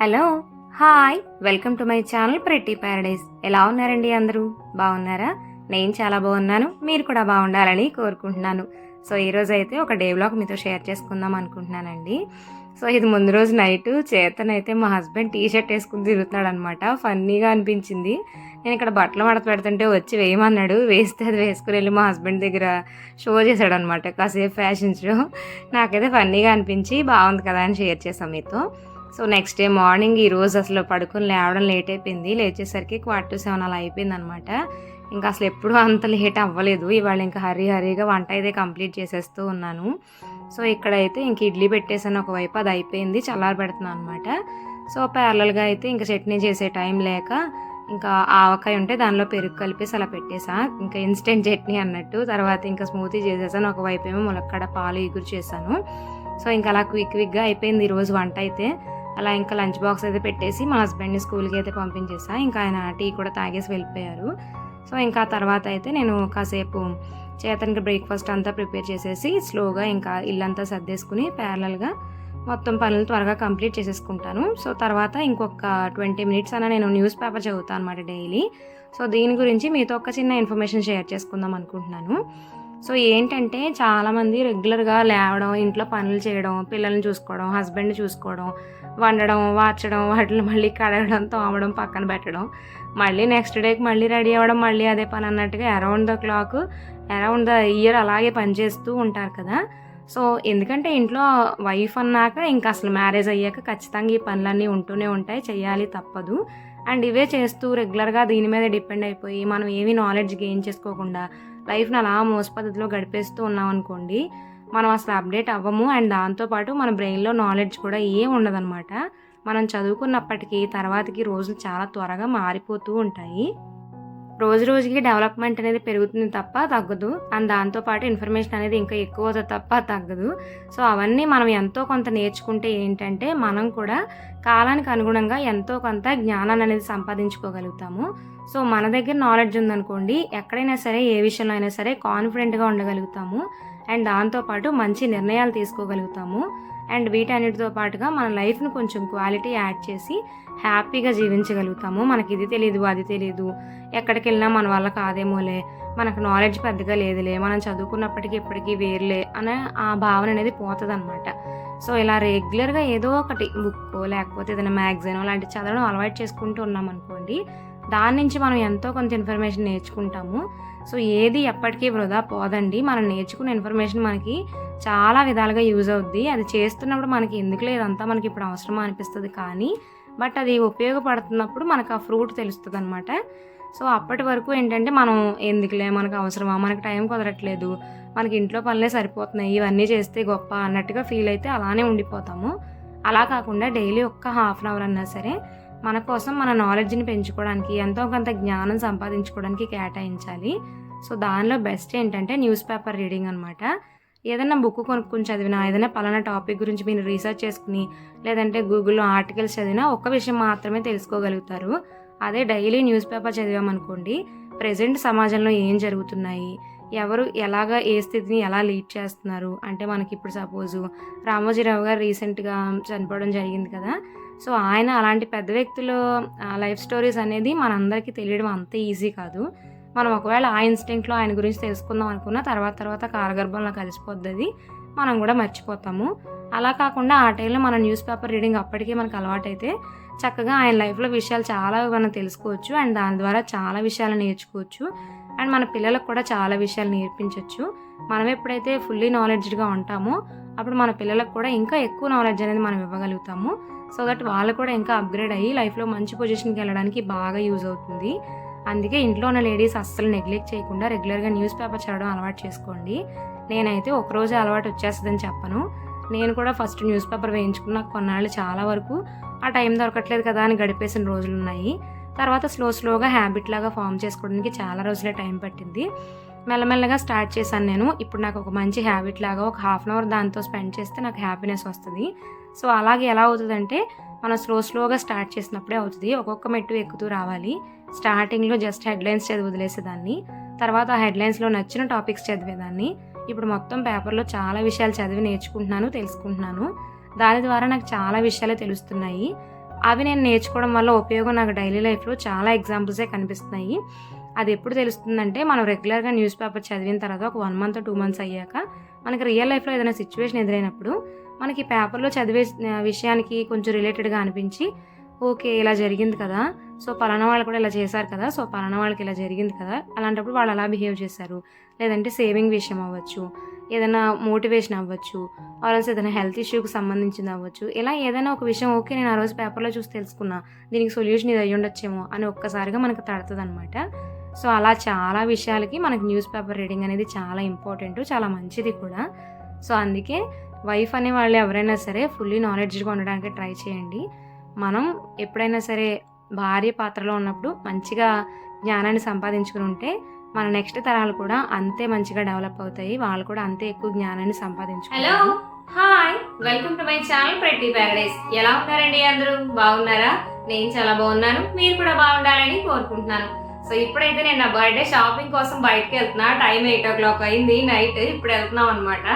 Hello hi welcome to my channel pretty paradise. ఎలా ఉన్నారండి అందరూ? బాగున్నారా? నేను చాలా బాగున్నాను. మీరు కూడా బాగుండాలని కోరుకుంటున్నాను. సో ఈరోజు అయితే ఒక డే బ్లాగ్ మీతో షేర్ చేసుకుందాం అనుకుంటున్నానండి. సో ఇది ముందు రోజు నైట్ చేతనైతే మా హస్బెండ్ టీ షర్ట్ వేసుకుని తిరుగుతున్నాడు అనమాట ఫన్నీగా అనిపించింది. నేను ఇక్కడ బట్టలు మడత పెడుతుంటే వచ్చి వేయమన్నాడు. వేస్తే అది వేసుకుని వెళ్ళి మా హస్బెండ్ దగ్గర షో చేశాడు అనమాట కాసేపు ఫ్యాషన్ షో. నాకైతే ఫన్నీగా అనిపించి బాగుంది కదా అని షేర్ చేసాం మీతో. సో నెక్స్ట్ డే మార్నింగ్ ఈరోజు అసలు పడుకొని లేవడం లేట్ అయిపోయింది. లేచేసరికి క్వార్టర్ టు సెవెన్ అలా అయిపోయింది అనమాట ఇంకా అసలు ఎప్పుడూ అంత లేట్ అవ్వలేదు. ఇవాళ ఇంకా హరీ హరీగా వంట అయితే కంప్లీట్ చేసేస్తూ ఉన్నాను. సో ఇక్కడైతే ఇంక ఇడ్లీ పెట్టేసాను ఒకవైపు అది అయిపోయింది. చల్లారి పెడుతున్నాను అనమాట సో ప్యారలల్గా అయితే ఇంకా చట్నీ చేసే టైం లేక ఇంకా ఆవకాయ ఉంటే దానిలో పెరుగు కలిపేసి అలా పెట్టేసా. ఇంకా ఇన్స్టెంట్ చట్నీ అన్నట్టు. తర్వాత ఇంకా స్మూతీ చేసేసాను. ఒకవైపు ఏమో ములక్కడ పాలు ఎగురు చేశాను. సో ఇంకా అలా క్విక్ క్విక్గా అయిపోయింది ఈరోజు వంట అయితే. అలా ఇంకా లంచ్ బాక్స్ అయితే పెట్టేసి మా హస్బెండ్ని స్కూల్కి అయితే పంపించేసా. ఇంకా ఆయన టీ కూడా తాగేసి వెళ్ళిపోయారు. సో ఇంకా ఆ తర్వాత అయితే నేను కాసేపు చేతనికి బ్రేక్ఫాస్ట్ అంతా ప్రిపేర్ చేసేసి స్లోగా ఇంకా ఇల్లంతా సర్దేసుకుని ప్యారలల్గా మొత్తం పనులు త్వరగా కంప్లీట్ చేసేసుకుంటాను. సో తర్వాత ఇంకొక ట్వంటీ మినిట్స్ అన్న నేను న్యూస్ పేపర్ చదువుతాను అనమాట డైలీ. సో దీని గురించి మీతో ఒక చిన్న ఇన్ఫర్మేషన్ షేర్ చేసుకుందాం అనుకుంటున్నాను. సో ఏంటంటే చాలామంది రెగ్యులర్గా లేవడం ఇంట్లో పనులు చేయడం పిల్లల్ని చూసుకోవడం హస్బెండ్ చూసుకోవడం వండడం వార్చడం వాటిని మళ్ళీ కడగడం తోమడం పక్కన పెట్టడం మళ్ళీ నెక్స్ట్ డేకి మళ్ళీ రెడీ అవ్వడం మళ్ళీ అదే పని అన్నట్టుగా around the clock around the year అలాగే పనిచేస్తూ ఉంటారు కదా. సో ఎందుకంటే ఇంట్లో వైఫ్ అన్నాక ఇంకా అసలు మ్యారేజ్ అయ్యాక ఖచ్చితంగా ఈ పనులన్నీ ఉంటూనే ఉంటాయి చేయాలి తప్పదు. అండ్ ఇవే చేస్తూ రెగ్యులర్గా దీని మీద డిపెండ్ అయిపోయి మనం ఏమీ నాలెడ్జ్ గెయిన్ చేసుకోకుండా లైఫ్ని అలా మోసపద్ధతిలో గడిపేస్తూ ఉన్నాం అనుకోండి మనం అసలు అప్డేట్ అవ్వము. అండ్ దాంతోపాటు మన బ్రెయిన్లో నాలెడ్జ్ కూడా ఏం ఉండదన్నమాట. మనం చదువుకున్నప్పటికీ తర్వాతకి రోజులు చాలా త్వరగా మారిపోతూ ఉంటాయి. రోజు రోజుకి డెవలప్మెంట్ అనేది పెరుగుతుంది తప్ప తగ్గదు. అండ్ దాంతోపాటు ఇన్ఫర్మేషన్ అనేది ఇంకా ఎక్కువ తప్ప తగ్గదు. సో అవన్నీ మనం ఎంతో కొంత నేర్చుకుంటే ఏంటంటే మనం కూడా కాలానికి అనుగుణంగా ఎంతో కొంత జ్ఞానాన్ని అనేది సంపాదించుకోగలుగుతాము. సో మన దగ్గర నాలెడ్జ్ ఉందనుకోండి ఎక్కడైనా సరే ఏ విషయంలో అయినా సరే కాన్ఫిడెంట్గా ఉండగలుగుతాము. అండ్ దాంతోపాటు మంచి నిర్ణయాలు తీసుకోగలుగుతాము. అండ్ వీటన్నిటితో పాటుగా మన లైఫ్ను కొంచెం క్వాలిటీ యాడ్ చేసి హ్యాపీగా జీవించగలుగుతాము. మనకి ఇది తెలియదు అది తెలియదు ఎక్కడికి వెళ్ళినా మన వల్ల కాదేమోలే. మనకు నాలెడ్జ్ పెద్దగా లేదులే. మనం చదువుకున్నప్పటికీ ఇప్పటికీ వేరులే అనే ఆ భావన అనేది పోతుంది అనమాట సో ఇలా రెగ్యులర్గా ఏదో ఒకటి బుక్ లేకపోతే ఏదైనా మ్యాగజైన్ లాంటి చదవడం అలవాటు చేసుకుంటూ ఉన్నాం అనుకోండి దాని నుంచి మనం ఎంతో కొంత ఇన్ఫర్మేషన్ నేర్చుకుంటాము. సో ఏది ఎప్పటికీ వృధా పోదండి. మనం నేర్చుకున్న ఇన్ఫర్మేషన్ మనకి చాలా విధాలుగా యూజ్ అవుద్ది. అది చేస్తున్నప్పుడు మనకి ఎందుకు లేదంతా మనకి ఇప్పుడు అవసరమా అనిపిస్తుంది కానీ బట్ అది ఉపయోగపడుతున్నప్పుడు మనకు ఆ ఫ్రూట్ తెలుస్తుంది అనమాట సో అప్పటి వరకు ఏంటంటే మనం ఎందుకులే? మనకు అవసరమా? మనకు టైం కుదరట్లేదు. మనకి ఇంట్లో పనులే సరిపోతున్నాయి. ఇవన్నీ చేస్తే గొప్ప అన్నట్టుగా ఫీల్ అయితే అలానే ఉండిపోతాము. అలా కాకుండా డైలీ ఒక్క హాఫ్ అన్ అవర్ అన్నా సరే మన కోసం మన నాలెడ్జ్ని పెంచుకోవడానికి ఎంతో కొంత జ్ఞానం సంపాదించుకోవడానికి కేటాయించాలి. సో దానిలో బెస్ట్ ఏంటంటే న్యూస్ పేపర్ రీడింగ్ అనమాట ఏదైనా బుక్ కొనుక్కొని చదివినా ఏదైనా పలానా టాపిక్ గురించి మీరు రీసెర్చ్ చేసుకుని లేదంటే గూగుల్లో ఆర్టికల్స్ చదివినా ఒక విషయం మాత్రమే తెలుసుకోగలుగుతారు. అదే డైలీ న్యూస్ పేపర్ చదివామనుకోండి ప్రజెంట్ సమాజంలో ఏం జరుగుతున్నాయి ఎవరు ఎలాగా ఏ స్థితిని ఎలా లీడ్ చేస్తున్నారు అంటే మనకి ఇప్పుడు సపోజు రామోజీరావు గారు రీసెంట్గా చనిపోవడం జరిగింది కదా సో ఆయన అలాంటి పెద్ద వ్యక్తుల లైఫ్ స్టోరీస్ అనేది మనందరికీ తెలియడం అంత ఈజీ కాదు. మనం ఒకవేళ ఆ ఇన్స్టింక్ట్లో ఆయన గురించి తెలుసుకుందాం అనుకున్న తర్వాత తర్వాత కాలగర్భంలో కలిసిపోద్ది అది మనం కూడా మర్చిపోతాము. అలా కాకుండా ఆ టైంలో మన న్యూస్ పేపర్ రీడింగ్ అప్పటికే మనకు అలవాటైతే చక్కగా ఆయన లైఫ్లో విషయాలు చాలా మనం తెలుసుకోవచ్చు అండ్ దాని ద్వారా చాలా విషయాలు నేర్చుకోవచ్చు అండ్ మన పిల్లలకు కూడా చాలా విషయాలు నేర్పించవచ్చు మనం ఎప్పుడైతే ఫుల్లీ నాలెడ్జ్డ్గా ఉంటామో అప్పుడు మన పిల్లలకు కూడా ఇంకా ఎక్కువ నాలెడ్జ్ అనేది మనం ఇవ్వగలుగుతాము. సో దట్ వాళ్ళు కూడా ఇంకా అప్గ్రేడ్ అయ్యి లైఫ్లో మంచి పొజిషన్కి వెళ్ళడానికి బాగా యూజ్ అవుతుంది. అందుకే ఇంట్లో ఉన్న లేడీస్ అస్సలు నెగ్లెక్ట్ చేయకుండా రెగ్యులర్గా న్యూస్ పేపర్ చదవడం అలవాటు చేసుకోండి. నేనైతే ఒకరోజు అలవాటు వచ్చేస్తుందని చెప్పను. నేను కూడా ఫస్ట్ న్యూస్ పేపర్ వేయించుకున్న కొన్నాళ్ళు చాలా వరకు. ఆ టైం దొరకట్లేదు కదా అని గడిపేసిన రోజులు ఉన్నాయి తర్వాత స్లో స్లోగా హ్యాబిట్ లాగా ఫామ్ చేసుకోవడానికి చాలా రోజులే టైం పట్టింది. మెల్లమెల్లగా స్టార్ట్ చేశాను నేను. ఇప్పుడు నాకు ఒక మంచి హ్యాబిట్ లాగా ఒక హాఫ్ అన్ అవర్ దాంతో స్పెండ్ చేస్తే నాకు హ్యాపీనెస్ వస్తుంది. సో అలాగే ఎలా అవుతుందంటే మనం స్లో స్లోగా స్టార్ట్ చేసినప్పుడే అవుతుంది. ఒక్కొక్క మెట్టు ఎక్కుతూ రావాలి. స్టార్టింగ్లో జస్ట్ హెడ్లైన్స్ చదివి వదిలేసేదాన్ని. తర్వాత ఆ హెడ్లైన్స్లో నచ్చిన టాపిక్స్ చదివేదాన్ని. ఇప్పుడు మొత్తం పేపర్లో చాలా విషయాలు చదివి నేర్చుకుంటున్నాను తెలుసుకుంటున్నాను. దాని ద్వారా నాకు చాలా విషయాలు తెలుస్తున్నాయి. అవి నేను నేర్చుకోవడం వల్ల ఉపయోగం నాకు డైలీ లైఫ్లో చాలా ఎగ్జాంపుల్సే కనిపిస్తున్నాయి. అది ఎప్పుడు తెలుస్తుందంటే మనం రెగ్యులర్గా న్యూస్ పేపర్ చదివిన తర్వాత ఒక వన్ మంత్ టూ మంత్స్ అయ్యాక మనకి రియల్ లైఫ్లో ఏదైనా సిచ్యువేషన్ ఎదురైనప్పుడు మనకి పేపర్లో చదివే విషయానికి కొంచెం రిలేటెడ్గా అనిపించి ఓకే ఇలా జరిగింది కదా. సో పలానా వాళ్ళు కూడా ఇలా చేశారు కదా. సో పలానా వాళ్ళకి ఇలా జరిగింది కదా. అలాంటప్పుడు వాళ్ళు అలా బిహేవ్ చేశారు. లేదంటే సేవింగ్ విషయం అవ్వచ్చు ఏదైనా మోటివేషన్ అవ్వచ్చు ఆల్స్ ఏదైనా హెల్త్ ఇష్యూకి సంబంధించింది అవ్వచ్చు. ఇలా ఏదైనా ఒక విషయం ఓకే నేను ఆ రోజు పేపర్లో చూసి తెలుసుకున్నా దీనికి సొల్యూషన్ ఇది అయ్యి ఉండొచ్చేమో అని ఒక్కసారిగా మనకు తడుతుంది అనమాట సో అలా చాలా విషయాలకి మనకు న్యూస్ పేపర్ రీడింగ్ అనేది చాలా ఇంపార్టెంట్ చాలా మంచిది కూడా. సో అందుకే వైఫ్ అనే వాళ్ళు ఎవరైనా సరే ఫుల్లీ నాలెడ్జ్గా ఉండడానికి ట్రై చేయండి. మనం ఎప్పుడైనా సరే భార్య పాత్రలో ఉన్నప్పుడు మంచిగా జ్ఞానాన్ని సంపాదించుకుని ఉంటే మన నెక్స్ట్ తరాలు కూడా అంతే మంచిగా డెవలప్ అవుతాయి. వాళ్ళు కూడా అంతే ఎక్కువ జ్ఞానాన్ని సంపాదించు hello hi welcome to my channel pretty paradise. ఎలా ఉన్నారండి అందరూ? బాగున్నారా? నేను చాలా బాగున్నాను. మీరు కూడా బాగుండాలని కోరుకుంటున్నాను. సో ఇప్పుడైతే నేను నా బర్త్డే షాపింగ్ కోసం బయటకు వెళ్తున్నా. టైం ఎయిట్ ఓ క్లాక్ అయింది. నైట్ ఇప్పుడు వెళ్తున్నాం అనమాట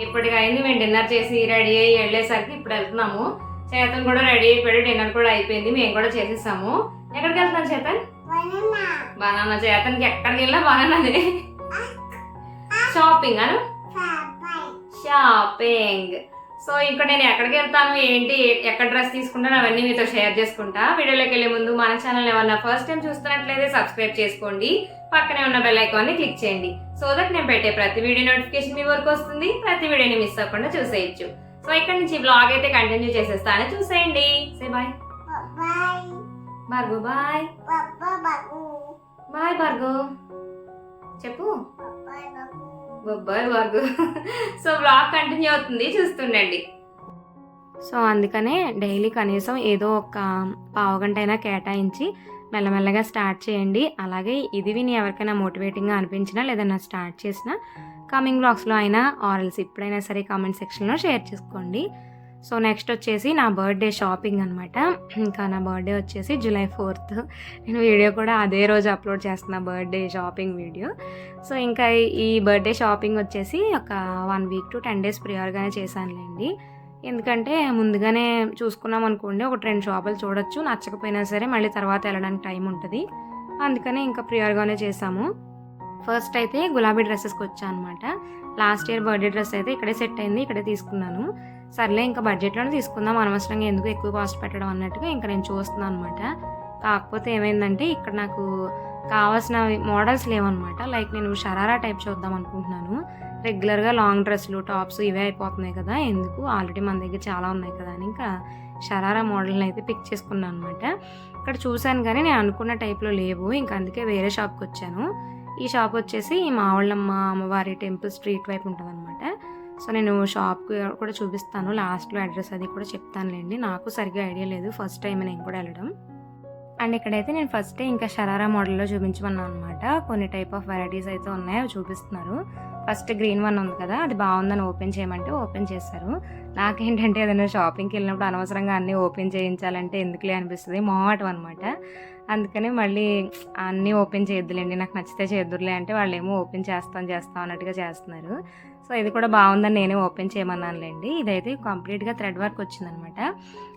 ఇప్పటికి అయింది. మేము డిన్నర్ చేసి రెడీ అయ్యి వెళ్ళేసరికి ఇప్పుడు వెళ్తున్నాము. చేతన్ కూడా రెడీ అయిపోయాడు డిన్నర్ కూడా అయిపోయింది మేము కూడా చేసేసాము. ఎక్కడికి వెళ్తున్నాం చేతన్ బనానా. చేతన్కి ఎక్కడికి వెళ్ళినా బనానానే షాపింగ్ అను? షాపింగ్ సో ఇంకా నేను ఎక్కడికి వెళ్తాను ఏంటి ఎక్కడ డ్రెస్ తీసుకుంటాను అవన్నీ మీతో షేర్ చేసుకుంటా. వీడియోలోకి వెళ్ళే ముందు మన ఛానల్ ఏమన్నా ఫస్ట్ టైం చూస్తున్నట్లయితే సబ్స్క్రైబ్ చేసుకోండి. పక్కనే ఉన్న బెల్ ఐకాన్ని క్లిక్ చేయండి. సో దట్ నేను పెట్టే ప్రతి వీడియో నోటిఫికేషన్ మీ వరకు వస్తుంది. ప్రతి వీడియోని మిస్ అవ్వకుండా చూసేయచ్చు. సో ఇక్కడ నుంచి బ్లాగ్ అయితే కంటిన్యూ చేసేస్తాను. చూసేయండి. Say bye Bhargav bye bye Bhargav చెప్పు. Bye Bhargav so blog continue అవుతుంది. చూస్తుండండి. సో అందుకనే డైలీ కనీసం ఏదో ఒక పావు గంట అయినా కేటాయించి మెల్లమెల్లగా స్టార్ట్ చేయండి. అలాగే ఇది విని ఎవరికైనా మోటివేటింగ్గా అనిపించినా లేదన్నా స్టార్ట్ చేసినా కమింగ్ బ్లాగ్స్లో అయినా ఆర్ఎల్స్ ఎప్పుడైనా సరే కామెంట్ సెక్షన్లో షేర్ చేసుకోండి. సో నెక్స్ట్ వచ్చేసి నా బర్త్డే షాపింగ్ అనమాట ఇంకా నా బర్త్డే వచ్చేసి జూలై ఫోర్త్ నేను వీడియో కూడా అదే రోజు అప్లోడ్ చేస్తున్నా బర్త్డే షాపింగ్ వీడియో సో ఇంకా ఈ బర్త్డే షాపింగ్ వచ్చేసి ఒక one week to ten days ప్రియర్గానే చేశానులేండి. ఎందుకంటే ముందుగానే చూసుకున్నాం అనుకోండి ఒక రెండు షాపులు చూడొచ్చు. నచ్చకపోయినా సరే మళ్ళీ తర్వాత వెళ్ళడానికి టైం ఉంటుంది. అందుకనే ఇంకా ప్రియర్గానే చేసాము ఫస్ట్ అయితే గులాబీ డ్రెస్సెస్కి వచ్చా అనమాట లాస్ట్ ఇయర్ బర్త్డే డ్రెస్ అయితే ఇక్కడే సెట్ అయింది ఇక్కడే తీసుకున్నాను. సర్లే ఇంకా బడ్జెట్లోనే తీసుకుందాం అనవసరంగా ఎందుకు ఎక్కువ కాస్ట్ పెట్టడం అన్నట్టుగా ఇంకా నేను చూస్తున్నాను అనమాట కాకపోతే ఏమైందంటే ఇక్కడ నాకు కావాల్సిన మోడల్స్ లేవన్నమాట. లైక్ నేను షరారా టైప్ చూద్దాం అనుకుంటున్నాను. రెగ్యులర్గా లాంగ్ డ్రెస్లు టాప్స్ ఇవే అయిపోతున్నాయి కదా ఎందుకు? ఆల్రెడీ మన దగ్గర చాలా ఉన్నాయి కదా అని ఇంకా షరారా మోడల్ని అయితే పిక్ చేసుకున్నాను అనమాట ఇక్కడ చూశాను కానీ నేను అనుకున్న టైప్లో లేవు ఇంకా అందుకే వేరే షాప్కి వచ్చాను. ఈ షాప్ వచ్చేసి మావళ్ళమ్మ అమ్మవారి టెంపుల్ స్ట్రీట్ వైపు ఉంటుంది సో నేను షాప్కి కూడా చూపిస్తాను. లాస్ట్లో అడ్రస్ అది కూడా చెప్తానులేండి. నాకు సరిగ్గా ఐడియా లేదు. ఫస్ట్ టైం నేను కూడా వెళ్ళడం. అండ్ ఇక్కడైతే నేను ఫస్ట్ ఇంకా షరారా మోడల్లో చూపించమన్నాను అనమాట కొన్ని టైప్ ఆఫ్ వెరైటీస్ అయితే ఉన్నాయి. అవి చూపిస్తున్నారు. ఫస్ట్ గ్రీన్ వన్ ఉంది కదా అది బాగుందని ఓపెన్ చేయమంటే ఓపెన్ చేశారు. నాకేంటంటే ఏదైనా షాపింగ్కి వెళ్ళినప్పుడు అనవసరంగా అన్నీ ఓపెన్ చేయించాలంటే ఎందుకులే అనిపిస్తుంది. మొహమాటం అనమాట అందుకని మళ్ళీ అన్నీ ఓపెన్ చేయొద్దులేండి నాకు నచ్చితే చేద్దురులే అంటే వాళ్ళు ఏమో ఓపెన్ చేస్తాం చేస్తాం అన్నట్టుగా చేస్తున్నారు. సో ఇది కూడా బాగుందని నేనే ఓపెన్ చేయమన్నానులేండి. ఇదైతే కంప్లీట్గా థ్రెడ్ వర్క్ వచ్చిందనమాట.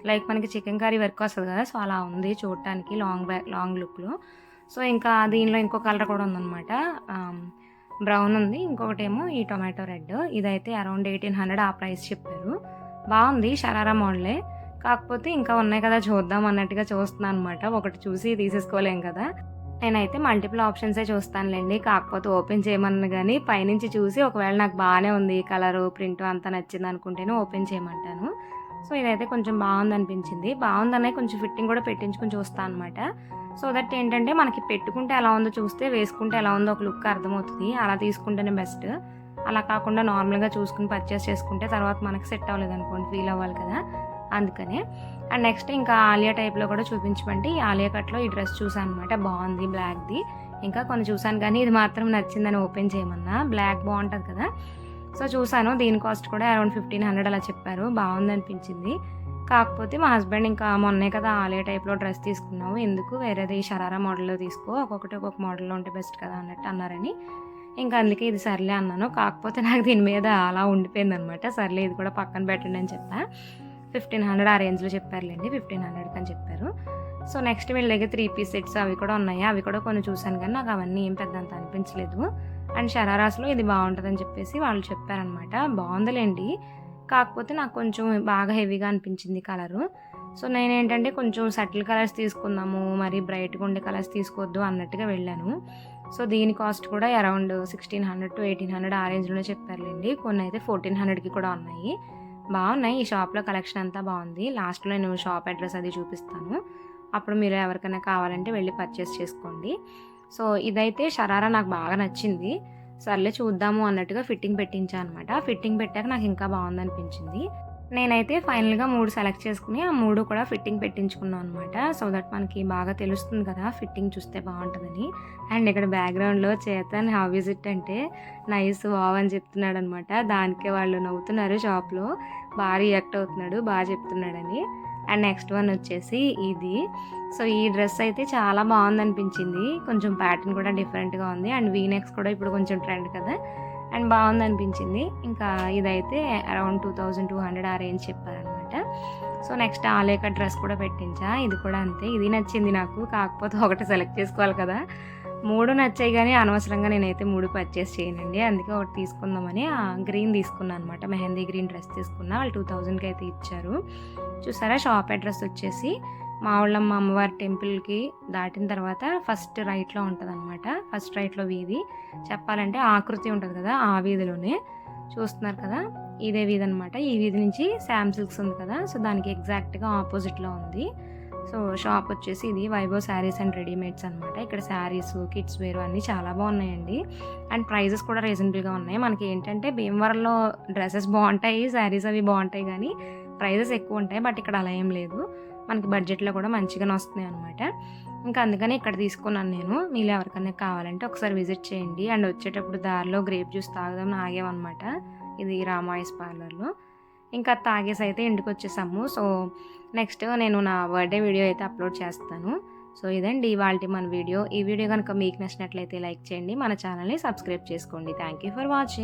లైక్ మనకి చికెన్ కర్రీ వర్క్ వస్తుంది కదా సో అలా ఉంది చూడటానికి లాంగ్ బ్యాక్ లాంగ్ లుక్లో. సో ఇంకా దీనిలో ఇంకో కలర్ కూడా ఉందన్నమాట బ్రౌన్ ఉంది. ఇంకొకటేమో ఈ టొమాటో రెడ్. ఇదైతే అరౌండ్ ఎయిటీన్ హండ్రెడ్ ఆ ప్రైస్ చెప్పారు. బాగుంది షరారా మోడలే. కాకపోతే ఇంకా ఉన్నాయి కదా చూద్దాం అన్నట్టుగా చూస్తున్నాను అనమాట ఒకటి చూసి తీసేసుకోలేం కదా. నేనైతే మల్టిపుల్ ఆప్షన్సే చూస్తానులేండి. కాకపోతే ఓపెన్ చేయమన్నా కానీ పైనుంచి చూసి ఒకవేళ నాకు బాగానే ఉంది కలరు ప్రింట్ అంతా నచ్చింది అనుకుంటేనే ఓపెన్ చేయమంటాను. సో ఇదైతే కొంచెం బాగుంది అనిపించింది బాగుందనే కొంచెం ఫిట్టింగ్ కూడా పెట్టించుకుని చూస్తాను అనమాట సో దట్ ఏంటంటే మనకి పెట్టుకుంటే ఎలా ఉందో చూస్తే వేసుకుంటే ఎలా ఉందో ఒక లుక్ అర్థమవుతుంది. అలా తీసుకుంటేనే బెస్ట్ అలా కాకుండా నార్మల్గా చూసుకుని పర్చేస్ చేసుకుంటే తర్వాత మనకి సెట్ అవ్వలేదు అనుకోండి ఫీల్ అవ్వాలి కదా. అందుకనే. అండ్ నెక్స్ట్ ఇంకా ఆలియా టైప్లో కూడా చూపించమంటే ఈ ఆలియా కట్లో ఈ డ్రెస్ చూసాను అనమాట బాగుంది బ్లాక్ది. ఇంకా కొన్ని చూసాను కానీ ఇది మాత్రం నచ్చిందని ఓపెన్ చేయమన్నా. బ్లాక్ బాగుంటుంది కదా. సో చూసాను దీని కాస్ట్ కూడా అరౌండ్ ఫిఫ్టీన్ హండ్రెడ్ అలా చెప్పారు. బాగుంది అనిపించింది. కాకపోతే మా హస్బెండ్ ఇంకా మొన్నే కదా ఆలియా టైప్లో డ్రెస్ తీసుకున్నావు. ఎందుకు? వేరేది షరారా మోడల్లో తీసుకో. ఒక్కొక్కటి ఒక్కొక్క మోడల్లో ఉంటే బెస్ట్ కదా అన్నట్టు అన్నారని. ఇంకా అందుకే ఇది సర్లే అన్నాను. కాకపోతే నాకు దీని మీద అలా ఉండిపోయింది అనమాట సర్లే ఇది కూడా పక్కన పెట్టండి అని చెప్పా. ఫిఫ్టీన్ హండ్రెడ్ ఆ రేంజ్లో చెప్పారులేండి ఫిఫ్టీన్ హండ్రెడ్కి అని చెప్పారు. సో నెక్స్ట్ వీళ్ళ దగ్గర త్రీ పీస్ సెట్స్ అవి కూడా ఉన్నాయి. అవి కూడా కొన్ని చూశాను కానీ నాకు అవన్నీ ఏం పెద్ద అంత అనిపించలేదు. అండ్ షరారాస్లో ఇది బాగుంటుందని చెప్పేసి వాళ్ళు చెప్పారనమాట. బాగుందిలేండి. కాకపోతే నాకు కొంచెం బాగా హెవీగా అనిపించింది కలరు. సో నేను ఏంటంటే కొంచెం సటిల్ కలర్స్ తీసుకుందాము మరి బ్రైట్గా ఉండే కలర్స్ తీసుకోవద్దు అన్నట్టుగా వెళ్ళాను. సో దీని కాస్ట్ కూడా around sixteen hundred to eighteen hundred ఆ రేంజ్లోనే చెప్పారులేండి. కొన్ని అయితే ఫోర్టీన్ హండ్రెడ్కి కూడా ఉన్నాయి. బాగున్నాయి. ఈ షాప్లో కలెక్షన్ అంతా బాగుంది. లాస్ట్లో నేను షాప్ అడ్రస్ అది చూపిస్తాను. అప్పుడు మీరు ఎవరికైనా కావాలంటే వెళ్ళి పర్చేస్ చేసుకోండి. సో ఇదైతే షరారా నాకు బాగా నచ్చింది. సర్లే చూద్దాము అన్నట్టుగా ఫిట్టింగ్ పెట్టించా అనమాట ఫిట్టింగ్ పెట్టాక నాకు ఇంకా బాగుంది అనిపించింది నేనైతే ఫైనల్గా మూడు సెలెక్ట్ చేసుకుని ఆ మూడు కూడా ఫిట్టింగ్ పెట్టించుకున్నాను అనమాట సో దట్ మనకి బాగా తెలుస్తుంది కదా ఫిట్టింగ్ చూస్తే బాగుంటుందని. అండ్ ఇక్కడ బ్యాక్గ్రౌండ్లో చేతన్ హౌ ఇస్ ఇట్ అంటే నైస్ వావ్ అని చెప్తున్నాడు అనమాట దానికే వాళ్ళు నవ్వుతున్నారు షాప్లో బాగా రియాక్ట్ అవుతున్నాడు బాగా చెప్తున్నాడని. అండ్ నెక్స్ట్ వన్ వచ్చేసి ఇది. సో ఈ డ్రెస్ అయితే చాలా బాగుంది అనిపించింది కొంచెం ప్యాటర్న్ కూడా డిఫరెంట్గా ఉంది. అండ్ వీనెక్స్ కూడా ఇప్పుడు కొంచెం ట్రెండ్ కదా. అండ్ బాగుంది అనిపించింది ఇంకా ఇదైతే around two thousand two hundred ఆ రేంజ్ చెప్పారనమాట. సో నెక్స్ట్ ఆలేక డ్రెస్ కూడా పెట్టించా. ఇది కూడా అంతే. ఇది నచ్చింది నాకు. కాకపోతే ఒకటి సెలెక్ట్ చేసుకోవాలి కదా. మూడు నచ్చాయి కానీ అనవసరంగా నేనైతే మూడు పర్చేస్ చేయనండి. అందుకే ఒకటి తీసుకుందామని ఆ గ్రీన్ తీసుకున్నాను అనమాట మెహందీ గ్రీన్ డ్రెస్ తీసుకున్నా. వాళ్ళు టూ థౌజండ్కి అయితే ఇచ్చారు. చూసారా? షాప్ అడ్రస్ వచ్చేసి మావళ్ళమ్మ అమ్మవారి టెంపుల్కి దాటిన తర్వాత ఫస్ట్ రైట్లో ఉంటుంది అనమాట ఫస్ట్ రైట్లో వీధి. చెప్పాలంటే ఆకృతి ఉంటుంది కదా ఆ వీధిలోనే. చూస్తున్నారు కదా? ఇదే వీధి అనమాట ఈ వీధి నుంచి శామ్ సిల్క్స్ ఉంది కదా? సో దానికి ఎగ్జాక్ట్గా ఆపోజిట్లో ఉంది. సో షాప్ వచ్చేసి ఇది వైభవ్ శారీస్ అండ్ రెడీమేడ్స్ అనమాట ఇక్కడ శారీస్ కిడ్స్ వేరు అన్నీ చాలా బాగున్నాయండి. అండ్ ప్రైజెస్ కూడా రీజనబుల్గా ఉన్నాయి. మనకి ఏంటంటే భీమవరంలో డ్రెస్సెస్ బాగుంటాయి శారీస్ అవి బాగుంటాయి కానీ ప్రైజెస్ ఎక్కువ ఉంటాయి. బట్ ఇక్కడ అలా ఏం లేదు. మనకి బడ్జెట్లో కూడా మంచిగానే వస్తున్నాయి అనమాట ఇంకా అందుకని ఇక్కడ తీసుకున్నాను నేను. మీరు ఎవరికైనా కావాలంటే ఒకసారి విజిట్ చేయండి. అండ్ వచ్చేటప్పుడు దారిలో గ్రేప్ జ్యూస్ తాగుదాం ఆగామన్నమాట ఇది రామాయస్ పార్లర్లో. ఇంకా తాగేసి అయితే ఇంటికి వచ్చేసాము. సో నెక్స్ట్ నేను నా బర్త్డే వీడియో అయితే అప్లోడ్ చేస్తాను. సో ఇదండి ఇవాళ మన వీడియో. ఈ వీడియో కనుక మీకు నచ్చినట్లయితే లైక్ చేయండి. మన ఛానల్ని సబ్స్క్రైబ్ చేసుకోండి. Thank you for watching.